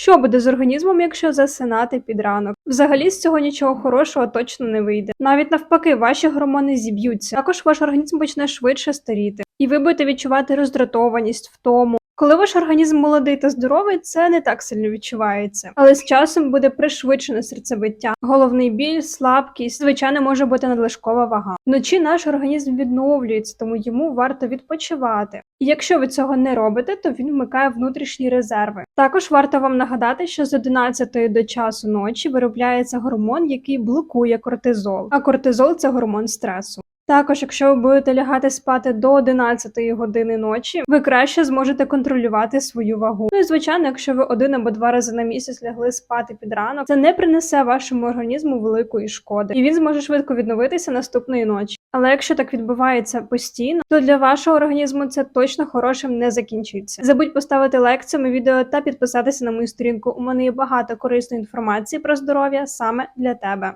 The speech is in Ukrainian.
Що буде з організмом, якщо засинати під ранок? Взагалі з цього нічого хорошого точно не вийде. Навіть навпаки, ваші гормони зіб'ються. Також ваш організм почне швидше старіти, і ви будете відчувати роздратованість, втому. Коли ваш організм молодий та здоровий, це не так сильно відчувається, але з часом буде пришвидшене серцебиття, головний біль, слабкість, звичайно, може бути надлишкова вага. Вночі наш організм відновлюється, тому йому варто відпочивати. І якщо ви цього не робите, то він вмикає внутрішні резерви. Також варто вам нагадати, що з 11 до часу ночі виробляється гормон, який блокує кортизол. А кортизол це гормон стресу. Також, якщо ви будете лягати спати до 11 години ночі, ви краще зможете контролювати свою вагу. Ну і звичайно, якщо ви один або два рази на місяць лягли спати під ранок, це не принесе вашому організму великої шкоди, і він зможе швидко відновитися наступної ночі. Але якщо так відбувається постійно, то для вашого організму це точно хорошим не закінчиться. Забудь поставити лайк цьому відео та підписатися на мою сторінку. У мене є багато корисної інформації про здоров'я саме для тебе.